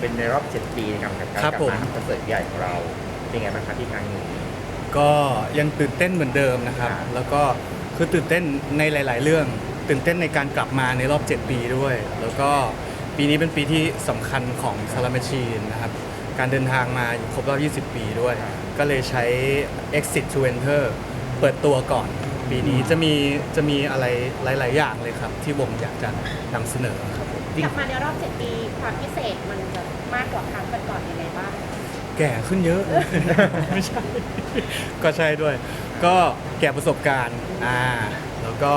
เป็นในรอบ 7 ปีนะครับกับการครับกลับผม มาทำคอนเสิร์ตใหญ่ของเรา เป็นไงบ้างครับที่ครั้งนี้ ก็ยังตื่นเต้นเหมือนเดิมนะครับ ครับ แล้วก็คือตื่นเต้นในหลาย ๆ เรื่อง ตื่นเต้นในการกลับมาในรอบ 7 ปีด้วย แล้วก็ปีนี้เป็นปีที่สำคัญของซาลา m มชีนนะครับ การเดินทางมาอยู่ครบรอบ 20 ปีด้วย ก็เลยใช้ Exit to Enter เปิดตัวก่อน ปีนี้จะมีจะมีอะไรหลาย ๆ อย่างเลยครับ ที่วงอยากจะนำเสนอครับผม กลับมาในรอบ 7 ปีความพิเศษมันจะ มากกว่าครั้งก่อนๆยังไงบ้างแก่ขึ้นเยอะ ไม่ใช่ ก็ใช่ด้วย ก็แก่ประสบการณ์อ่าแล้วก็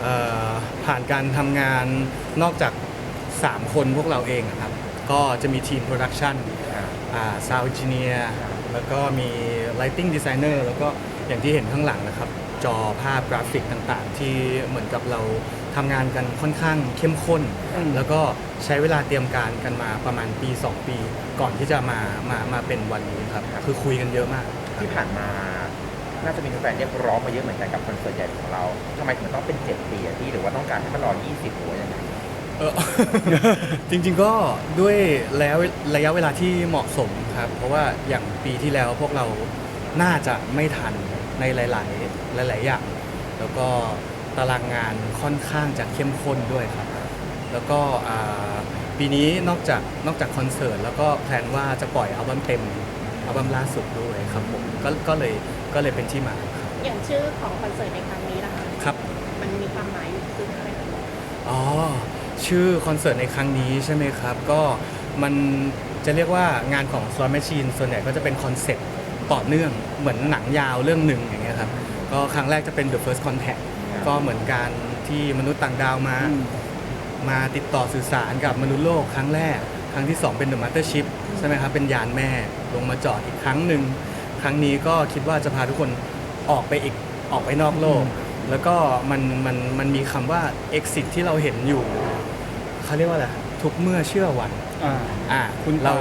เอ่อผ่านการทำงานนอกจาก 3 คนพวกเราเองอะครับ ก็จะมีทีมโปรดักชันอ่าอ่าซาวด์เจเนียแล้วก็มี lighting designer แล้วก็อย่างที่เห็นข้างหลังนะครับ จอภาพกราฟิกต่างๆ ที่เหมือนกับเราทำงานกันค่อนข้างเข้มข้นแล้วก็ใช้เวลาเตรียมการกันมาประมาณปี 2 ปี ก่อนที่จะมามามาเป็นวันนี้ครับคือคุยกันเยอะมากที่ผ่านมา น่าจะมีแฟนๆเรียกร้องมาเยอะเหมือนกันกับคอนเสิร์ตใหญ่ของเราทำไมถึงต้องเป็น7ปีอะพี่หรือว่าต้องการให้มันรอ20หรือว่ายังไงเออ จริงๆก็ด้วยแล้วระยะเวลาที่เหมาะสมครับ เพราะว่าอย่างปีที่แล้วพวกเราน่าจะไม่ทัน ในหลาย ๆ หลาย ๆ อย่าง แล้วก็ตารางงานค่อนข้างจะเข้มข้นด้วยครับ แล้วก็อ่าปีนี้นอกจากนอกจากคอนเสิร์ตแล้วก็แพลนว่าจะปล่อยอัลบั้มเต็มอัลบั้มล่าสุดด้วยครับผมก็ก็เลยก็เลยเป็นที่มาครับอย่างชื่อของคอนเสิร์ตในครั้งนี้นะคะครับ มันมีความหมายอยู่คืออะไรคะอ๋อชื่อคอนเสิร์ตในครั้งนี้ใช่ไหมครับ ก็มันจะเรียกว่างานของ Slot Machine ส่วนใหญ่ก็จะเป็นคอนเซ็ปต์ ต่อเนื่องเหมือนหนังยาวเรื่องหนึ่งอย่างเงี้ยครับก็ครั้งแรกจะเป็น The First Contact ครับก็เหมือนการที่มนุษย์ต่างดาวมา มาติดต่อสื่อสารกับมนุษย์โลกครั้งแรก ครั้งที่ 2 เป็น The Mothership ใช่ไหมครับ เป็นยานแม่ลงมาจอดอีกครั้งหนึ่ง ครั้งนี้ก็คิดว่าจะพาทุกคนออกไปอีกออกไปนอกโลก แล้วก็มันมันมันมีคำว่า exit ที่เราเห็นอยู่เขาเรียกว่าอะไรทุกเมื่อเชื่อวันอ่าอ่าคุ้นตาเรา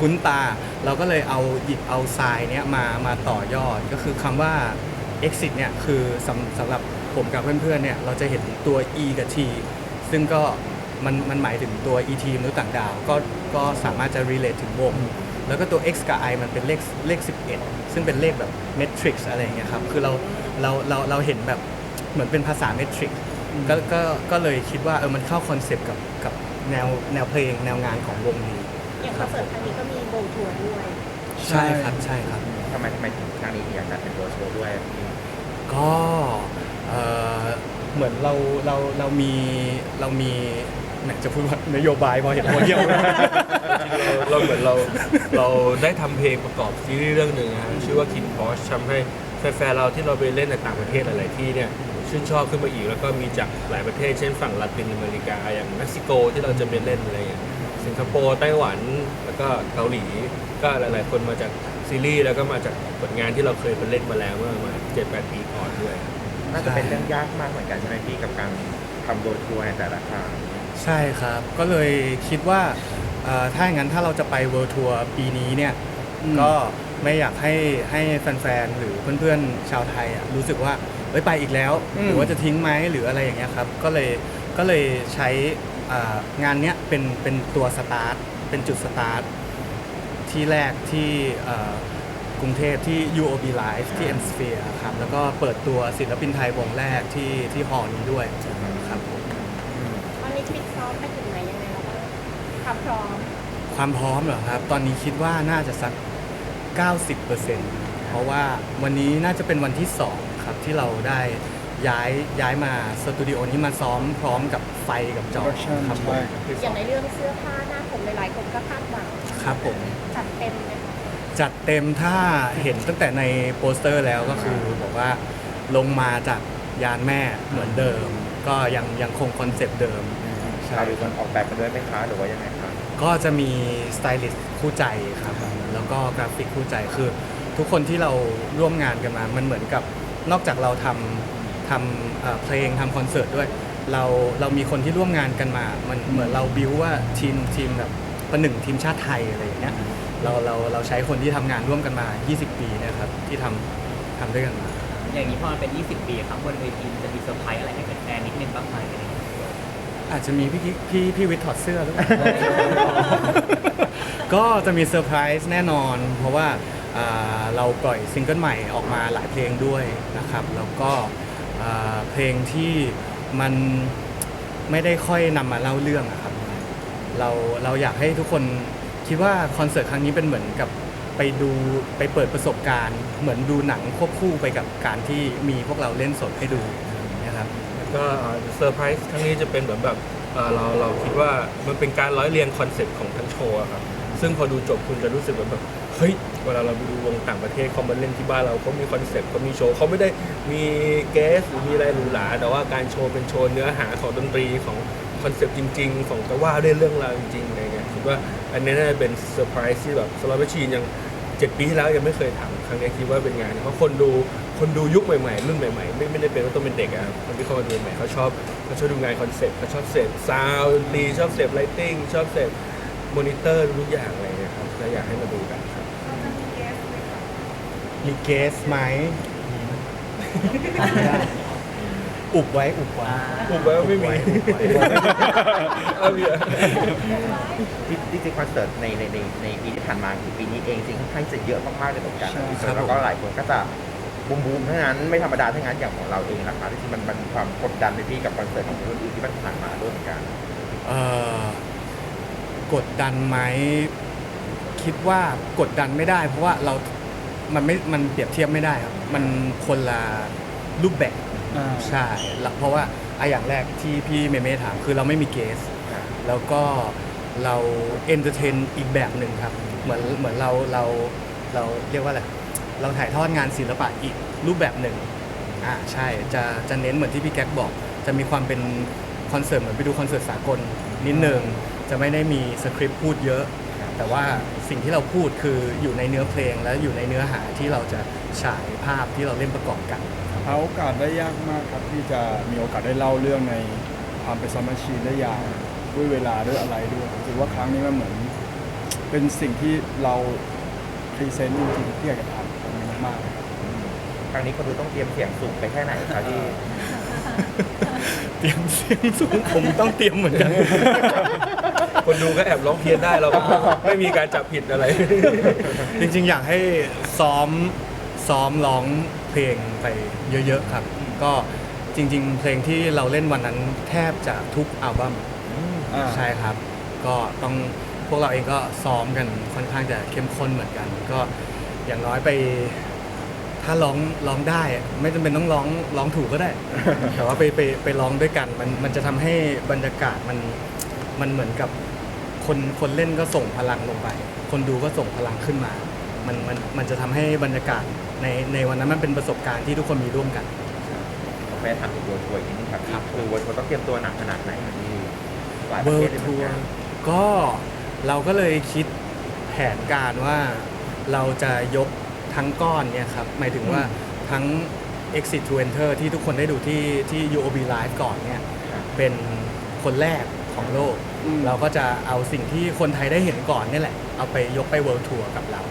คุ้นตา เราก็เลยเอาหยิบเอาทรายเนี้ยมามาต่อยอดก็คือคำว่า exit เนี่ยคือสำสำหรับผมกับเพื่อนๆเนี่ยเราจะเห็นตัว e กับ t ซึ่งก็มันมันหมายถึงตัว et มนุษย์ต่างดาว ก็ก็สามารถจะ relate ถึงวง แล้วก็ตัว x กับ i มันเป็นเลขเลข 11 ซึ่งเป็นเลขแบบ matrix อะไรอย่างเงี้ยครับคือเราเราเราเราเห็นแบบเหมือนเป็นภาษา matrix ก็ก็ก็เลยคิดว่าเออมันเข้าคอนเซปต์กับกับแนวแนวเพลงแนวงานของวงนี้ อย่างคอนเสิร์ตครั้งนี้ก็มีโบว์ทัวร์ด้วยใช่ครับใช่ครับ ทำไมทำไมถึงครั้งนี้ถึงอยากจัดเป็นโรโชว์ด้วยอะพี่ก็เอ่อเหมือนเราเราเรามีเรามีแหมจะพูดว่านโยบายพอเห็นหัวเยี่ยว เราเหมือนเราเราได้ทำเพลงประกอบซีรีส์เรื่องหนึ่งนะฮะชื่อว่า Kid Porsche ทำให้แฟนๆเราที่เราไปเล่นในต่างประเทศหลาย ๆ ที่เนี่ยชื่นชอบขึ้นมาอีก แล้วก็มีจากหลายประเทศเช่นฝั่งลาตินอเมริกาอย่างเม็กซิโกที่เราจะไปเล่นอะไรอย่างเงี้ย สิงคโปร์ไต้หวัน แล้วก็เกาหลี ก็หลาย ๆ คนมาจากซีรีส์แล้วก็มาจากผลงานที่เราเคยไปเล่นมาแล้วเมื่อประมาณเจ็ดแปดปีก่อนด้วย น่าจะเป็นเรื่องยากมากเหมือนกันใช่ไหมพี่กับการทำโรโชว์ในแต่ละครั้งใช่ครับ ก็เลยคิดว่าเอ่อถ้าอย่างนั้นถ้าเราจะไปเวิ l d ทัวร์ปีนี้เนี่ยอืมก็ไม่อยากให้ให้แฟนๆ หรือเพื่อนๆ ชาวไทยอะรู้สึกว่าเอ้ยไปอีกแล้ว หรือว่าจะทิ้งไหมหรืออะไรอย่างเงี้ยครับ ก็เลยก็เลยใช้อ่า งานเนี้ยเป็นเป็นตัวสตาร์ทเป็นจุดสตาร์ทที่แรกที่เอ่อกรุงเทพที่ UOB Live ที่ M Sphere ครับแล้วก็เปิดตัวศิลปินไทยวงแรกที่ที่ฮอลล์นี้ด้วยครับผมตอนนี้ฟิตซ้อมไปถึงไหนยังไงแล้วบ้างความพร้อม ความพร้อมเหรอครับ ตอนนี้คิดว่าน่าจะสัก 90%เพราะว่าวันนี้น่าจะเป็นวันที่ 2 ครับ ที่เราได้ ย้ายย้ายมาสตูดิโอนี้มาซ้อมพร้อมกับไฟกับจอ Production ครับผมใช่อย่างในเรื่องเสื้อผ้าหน้าผมหลายๆคนก็คาดหวังครับผม จัดเต็มเลยค่ะจัดเต็มถ้าเห็นตั้งแต่ในโปสเตอร์แล้วก็คือบอกว่าลงมาจากยานแม่เหมือนเดิม ก็ยังยังคงคอนเซปต์เดิม ใช่ เราเป็นคนออกแบบกันด้วยไหมคะหรือว่ายังไงคะก็จะมีสไตลิสต์คู่ใจครับ แล้วก็กราฟิกคู่ใจคือ ทุกคนที่เราร่วมงานกันมา มันเหมือนกับนอกจากเราทำ ทำเอ่อเพลงทำคอนเสิร์ตด้วย เราเรามีคนที่ร่วมงานกันมา มันเหมือนเราบิวว่าทีมทีมแบบประหนึ่งทีมชาติไทยอะไรอย่างเงี้ยเราเราเราใช้คนที่ทำงานร่วมกันมา 20 ปีเนะครับที่ทำทำด้วยกันมา อย่างนี้พอมันเป็น 20 ปีครับบนเวทีมันจะมีเซอร์ไพรส์อะไรให้แฟนๆนิดนึงบ้างไหมอะไรอย่างเงี้ยอาจจะมีพี่กิ๊กพี่พี่วิทย์ถอดเสื้อหรือเปล่า ก็จะมีเซอร์ไพรส์แน่นอน เพราะว่าอ่าเราปล่อยซิงเกิลใหม่ออกมาหลายเพลงด้วยนะครับ แล้วก็ อ่าเพลงที่มันไม่ได้ค่อยนำมาเล่าเรื่องอะครับ เราเราอยากให้ทุกคนคิดว่าคอนเสิร์ตครั้งนี้เป็นเหมือนกับไปดูไปเปิดประสบการณ์ เหมือนดูหนังควบคู่ไปกับการที่มีพวกเราเล่นสดให้ดูนะครับ แล้วก็เซอร์ไพรส์ครั้งนี้จะเป็นเหมือนแบบเอ่อเราเราคิดว่ามันเป็นการร้อยเรียงคอนเซ็ปต์ของทั้งโชว์อะครับซึ่งพอดูจบคุณจะรู้สึกแบบแบบ เฮ้ยเวลาเราไปดูวงต่างประเทศเขามาเล่นที่บ้านเราเขามีคอนเซ็ปต์เขามีโชว์เขาไม่ได้มีเกสหรือมีอะไรหรูหราแต่ว่าการโชว์เป็นโชว์เนื้อหาของดนตรีของคอนเซ็ปต์จริง ๆ ของจะว่าด้วยเรื่องราวจริงๆอะไรเงี้ยคิดว่าอันนี้น่าจะเป็นเซอร์ไพรส์ที่แบบสำหรับชีนยังเจ็ดปีที่แล้วยังไม่เคยทำครั้งนี้คิดว่าเป็นงานเพราะคนดูคนดูยุคใหม่ๆรุ่นใหม่ๆไม่ไม่ได้เป็นว่าต้องเป็นเด็กอะครันที่เข้ามาดูใหม่เขาชอบเขาชอบดูงานคอนเซ็ปต์เขาชอบเสพซาวด์ดนตรีชอบเสพไลติ้งชอบเสพมอนิเตอร์ทุกอย่างอะไรเงี้ยครับและอยากให้มาดูกัน รับมีเกสไหมอุบไว้อุบไว้ผมว่าไม่มีเอาเบียร์จริงๆคอนเสิร์ตในในในในปีที่ผ่านมาคือปีนี้เองจริงค่อนข้างจะเยอะมากๆเลยเหมือนกันใช่พี่ครัเซิร์บฟแล้วก็หลายคนก็จะบูมบูมๆทั้งนั้นไม่ธรรมดาทั้งนั้นอย่างของเราเองนะคะที่จริงมันมันมีความกดดันในพี่กับคอนเสิร์ตของคนอื่นที่มันผ่านมาด้วยเหมือนกัน เอ่อกดดันไหมคิดว่ากดดันไม่ได้ เพราะว่าเรา มันไม่มันเปรียบเทียบไม่ได้ครับมันคนละรูปแบบใช่แล้วเพราะว่าอะอย่างแรกที่พี่เมเม่ถามคือเราไม่มีเกส แล้วก็เราเอนเตอร์เทนอีกแบบหนึ่งครับเหมือนเหมือนเราเราเราเรียกว่าอะไรเราถ่ายทอดงานศิลปะอีกรูปแบบหนึ่งอ่าใช่จะจะเน้นเหมือนที่พี่แก๊กบอก จะมีความเป็นคอนเสิร์ตเหมือนไปดูคอนเสิร์ตสากลนิดนึงจะไม่ได้มีสคริปต์พูดเยอะ แต่ว่าสิ่งที่เราพูดคืออยู่ในเนื้อเพลงและอยู่ในเนื้อหาที่เราจะฉายภาพที่เราเล่นประกอบกัน หาโอกาสได้ยากมากครับที่จะมีโอกาสได้เล่าเรื่องในความเป็นซอมแมชชีนได้ยาวด้วยเวลาด้วยอะไรด้วยผมถือว่าครั้งนี้มันเหมือนเป็นสิ่งที่เราพรีเซนต์จริงๆที่อยากจะทำตรงนี้มากๆครับครั้งนี้คนดูต้องเตรียมเสียงสูงไปแค่ไหนครับพี่ เตรียมเสียงสูงผมต้องเตรียมเหมือนกัน คนดูก็แอบร้องเพี้ยนได้เราก็ไม่มีการจับผิดอะไร จริงๆ อยากให้ซ้อมซ้อมร้องเพลงไปเยอะๆครับ ก็จริง ๆ เพลงที่เราเล่นวันนั้นแทบจะทุกอัลบั้มอ่าใช่ครับ ก็ต้องพวกเราเองก็ซ้อมกันค่อนข้างจะเข้มข้นเหมือนกัน ก็อย่างน้อยไป ถ้าร้องร้องได้อะไม่จำเป็นต้องร้องร้องถูกก็ได้ แต่ว่าไปไปไปร้องด้วยกัน มันมันจะทำให้บรรยากาศมันมันเหมือนกับ คนคนเล่นก็ส่งพลังลงไป คนดูก็ส่งพลังขึ้นมา มันมันมันจะทำให้บรรยากาศในในวันนั้นมันเป็นประสบการณ์ที่ทุกคนมีร่วมกันผมแม่ถามถึงเวิร์ทัวร์อีกนิดนึงครับพี่ครับคือเวิร์ทัวร์ต้องเตรียมตัวหนักขนาดไหนครับพี่หลายปเวิระเทร์ศเลยเหมืทัอนวกันร์ก็เราก็เลยคิดแผนการว่าเราจะยกทั้งก้อนเนี่ยครับหมายถึงว่าทั้ง Exit to Enter ที่ทุกคนได้ดูที่ที่ UOB Live ก่อนเนี่ยครับเป็นคนแรก ของโลก อืม เราก็จะเอาสิ่งที่คนไทยได้เห็นก่อนเนี่ยแหละ เอาไปยกไปเวิลด์ทัวร์กับเรา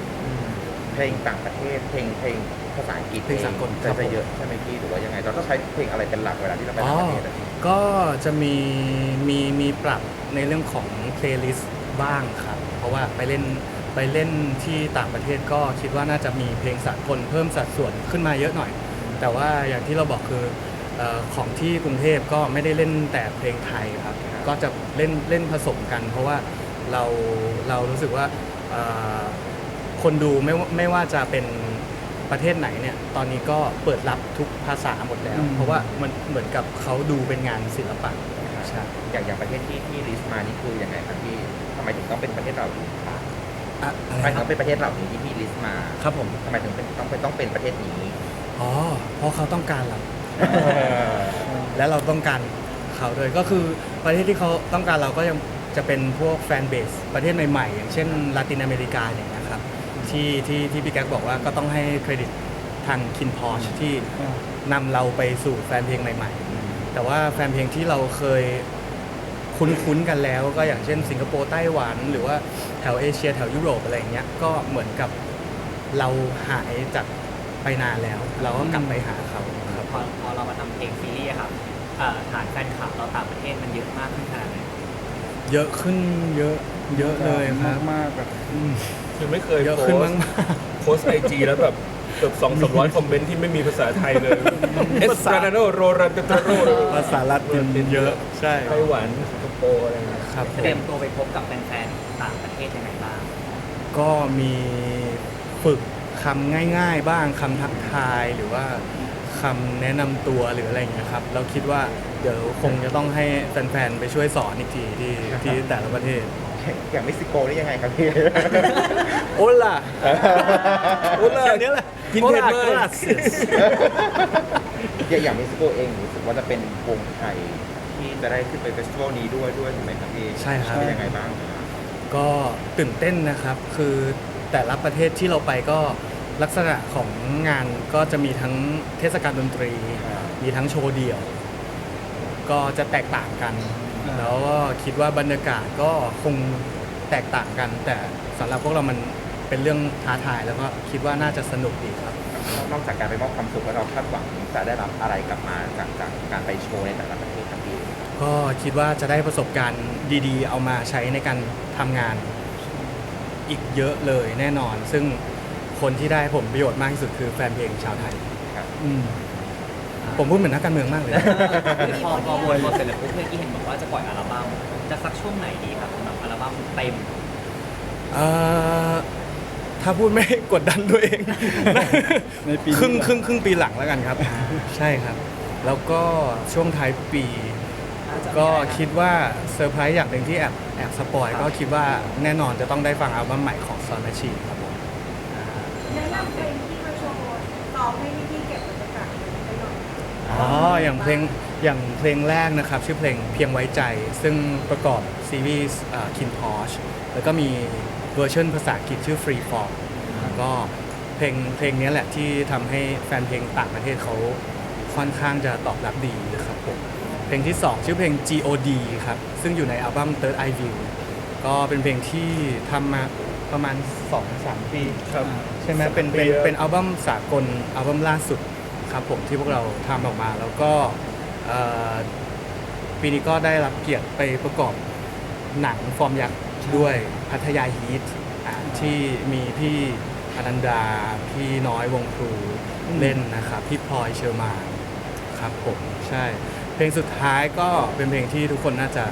เพลงต่างประเทศ เพลงเพลงภาษาอังกฤษเพลงสากลครัจะบผมจะเยอะใช่ไหมพี่หรือว่ายังไง เราต้องใช้เพลงอะไรเป็นหลักเวลาที่เราไปต่างประเทศอะพี่ก็จะมีมีมีปรับในเรื่องของเพลย์ลิสต์บ้างครับ เพราะว่าไปเล่นไปเล่นที่ต่างประเทศก็คิดว่าน่าจะมีเพลงสากลเพิ่มสัดส่วนขึ้นมาเยอะหน่อย แต่ว่าอย่างที่เราบอกคือเออของที่กรุงเทพก็ไม่ได้เล่นแต่เพลงไทยครับ ก็จะเล่นเล่นผสมกัน เพราะว่าเราเรารู้สึกว่าเอ่อคนดูไม่ว่าไม่ว่าจะเป็นประเทศไหนเนี่ยตอนนี้ก็เปิดรับทุกภาษาหมดแล้วอืมเพราะว่ามันเหมือนกับเขาดูเป็นงานศิลปะใช่อย่างอย่างประเทศที่ที่ลิสต์มานี่คือยังไงครับพี่ทำไมถึงต้องเป็นประเทศเราถึงครับอะทำไมถึงต้องเป็นประเทศเราถึงที่พี่ลิสต์มาครับผมทำไมถึงเป็นต้องเป็นต้องเป็นประเทศนี้อ๋อเพราะเขาต้องการเราและเราต้องการ เขาด้วยก็คือประเทศที่เขาต้องการเราก็ยังจะเป็นพวกแฟนเบสประเทศใหม่ๆ อย่างเช่นลาตินอเมริกาเนี่ยนะครับที่ที่ที่พี่แก๊กบอกว่าก็ต้องให้เครดิตทางคินพอชที่อ่านำเราไปสู่แฟนเพลงใหม่ ๆ แต่ว่าแฟนเพลงที่เราเคยคุ้นๆกันแล้วก็อย่างเช่น สิงคโปร์ไต้หวันหรือว่าแถวเอเชียแถวยุโรปอะไรอย่างเงี้ยก็เหมือนกับเราหายจากไปนานแล้ว เราก็กลับไปหาเขาครับ พอพอเรามาทำเพลงซีรีส์อะครับเอ่อฐานแฟนคลับเราต่างประเทศมันเยอะมากขึ้นขนาดไหนเยอะขึ้นเยอะเยอะเลยครับมากๆแบบอืมคือไม่เคยเยอะโพขึ้นสมากต์โพสไอจีแล้วแบบเกือบสองสามร้อยคอมเมนต์ที่ไม่มีภาษาไทยเลยเอสราโดโรรันเตโรภาษาละตินเยอะใช่ไต้หวันสิงคโปร์อะไรเงี้ยครับผเตรียมมตัวไปพบกับแฟนๆต่างประเทศยังไงบ้างก็มีฝึกคำง่าย ๆ บ้างคำทักทายหรือว่า คำแนะนำตัวหรืออะไรอย่างเงี้ยครับเราคิดว่าเดี๋ยวคงจะต้องให้แฟนๆไปช่วยสอนอีกทีที่ที่แต่ละประเทศ อย่างเม็กซิโกนี่ยังไงครับพี่ โอล่าโอล่าแค่นี้แหละกินเผ็ดมากโอล่าอย่างอย่างเม็กซิโกเองรู้สึกว่าจะเป็นวงไทยที่จะได้ขึ้นไปเฟสติวัลนี้ด้วยด้วยถูกไหมครับพี่ใช่ครับ เป็นยังไงบ้างครับ ก็ตื่นเต้นนะครับ คือแต่ละประเทศที่เราไปก็ ลักษณะของงานก็จะมีทั้งเทศกาลดนตรี มีทั้งโชว์เดี่ยว ก็จะแตกต่างกันอ่าแล้วก็คิดว่าบรรยากาศก็คงแตกต่างกัน แต่สำหรับพวกเรามันเป็นเรื่องท้าทาย แล้วก็คิดว่าน่าจะสนุกดีครับ นอกจากการไปมอบความสุขแล้วเราคาดหวังจะได้รับอะไรกลับมาจากจากการไปโชว์ในแต่ละประเทศครับพี่ก็คิดว่าจะได้ประสบการณ์ดีๆ เอามาใช้ในการทำงานอีกเยอะเลยแน่นอน ซึ่ง คนที่ได้ผมประโยชน์มากที่สุดคือแฟนเพลงชาวไทยครับ อืมผมพูดเหมือนนักการเมืองมากเลยพอพอวนมาเสร็จแล้วปุ๊บเมื่อกี้เห็นบอกว่าจะปล่อยอัลบั้มจะสักช่วงไหนดีครับสำหรับอัลบั้มเต็ม เอ่อถ้าพูดไม่กดดันตัวเองในปีครึ่งนี้ครึ่งครึ่งปีหลังแล้วกันครับ ใช่ครับ แล้วก็ช่วงท้ายปี ก็คิดว่าเซอร์ไพรส์อย่างหนึ่งที่แอบแอบสปอยก็คิดว่าแน่นอนจะต้องได้ฟังอัลบั้มใหม่ของ Sound Machine ครับผม แนะนำเพลงที่มาโชว์ร้องให้พี่ๆเก็บบรรยากาศไปหน่อยอ๋ออย่างเพลงอย่างเพลงแรกนะครับ ชื่อเพลงเพียงไว้ใจ ซึ่งประกอบซีรีส์คินพอชแล้วก็มีเวอร์ชันภาษาอังกฤษชื่อ Free Fall ก็เพลงเพลงนี้แหละที่ทำให้แฟนเพลงต่างประเทศเขาค่อนข้างจะตอบรับดีนะครับผมเพลงที่ 2 ชื่อเพลง God ครับ ซึ่งอยู่ในอัลบั้ม Third Eye View ก็เป็นเพลงที่ทำมา ประมาณ 2-3 ปีครับ ใช่ไหมเป็นเป็นปีแล้ว เป็นอัลบั้มสากลอัลบั้มล่าสุดครับผมที่พวกเราทำออกมาแล้วก็เอ่อปีนี้ก็ได้รับเกียรติไปประกอบหนังฟอร์มยักษ์ด้วยพัทยาฮีทอ่าที่มีพี่อนันดา พี่น้อยวงครูเล่นนะครับพี่พลอยเชอร์มาน ครับผมใช่ เพลงสุดท้ายก็เป็นเพลงที่ทุกคนน่าจะ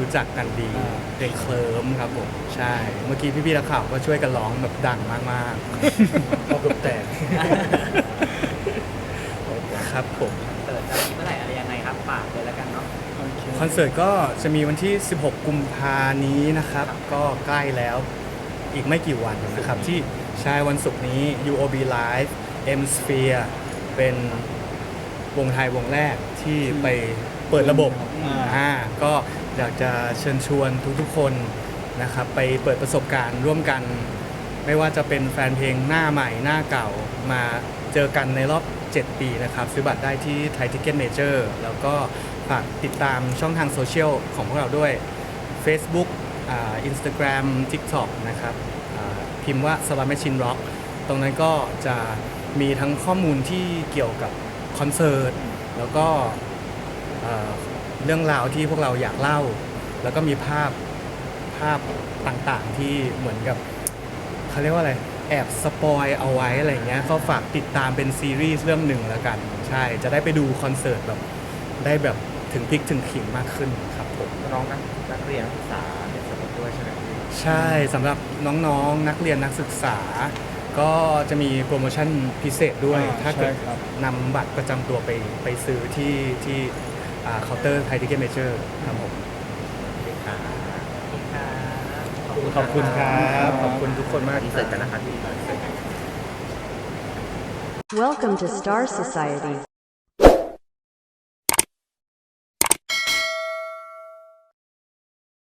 รู้จักกันดีอ่า เพลงเคลิมครับผมใช่ เมื่อกี้พี่ๆนักข่าวก็ช่วยกันร้องแบบดังมากเอาเกือบแตกๆครับผม เปิดจะมีเมื่อไหร่อะไรยังไงครับฝากเลยแล้วกันเนาะโอเคคอนเสิร์ตก็จะมีวันที่ 16 กุมภานี้นะครับ ก็ใกล้แล้วอีกไม่กี่วันนะครับ ที่ใช่วันศุกร์นี้ UOB Live M Sphere เป็นวงไทยวงแรกที่ไปเปิดระบบอ่า อ่าก็ อยากจะเชิญชวนทุกๆคนนะครับไปเปิดประสบการณ์ร่วมกัน ไม่ว่าจะเป็นแฟนเพลงหน้าใหม่หน้าเก่ามาเจอกันในรอบ 7 ปีนะครับ ซื้อบัตรได้ที่ไทยทิ c เก็ตเมเจอร์แล้วก็ฝากติดตามช่องทางโซเชียลของพวกเราด้วย Facebook อ่า Instagram TikTok นะครับพิมพ์ว่า s l a m Machine Rock ตรงนั้นก็จะมีทั้งข้อมูลที่เกี่ยวกับคอนเสิร์ต แล้วก็ เอ่อเรื่องราวที่พวกเราอยากเล่า แล้วก็มีภาพภาพต่างๆที่เหมือนกับเขาเรียกว่าอะไรแอบสปอยเอาไว้อะไรอย่างเงี้ยก็ฝากติดตามเป็นซีรีส์เรื่องหนึ่งแล้วกัน ใช่จะได้ไปดูคอนเสิร์ตแบบได้แบบถึงพลิกถึงขิงมากขึ้นครับผมน้องนักนักเรียนนักศึกษาเนี่ยสนุกด้วยใช่ไหมพี่ใช่สำหรับน้องๆนักเรียนนักศึกษา ก็จะมีโปรโมชั่นพิเศษด้วย อ่าถ้าเกิดใช่ครับ นำบัตรประจำตัวไปไปซื้อที่ที่ เคาน์เตอร์ไทยทิเก็ตเมเจอร์ครับผม ขอบคุณครับ ขอบคุณทุกคนมาก อินเสิร์ตกันนะครับพี่ Welcome to Star Society.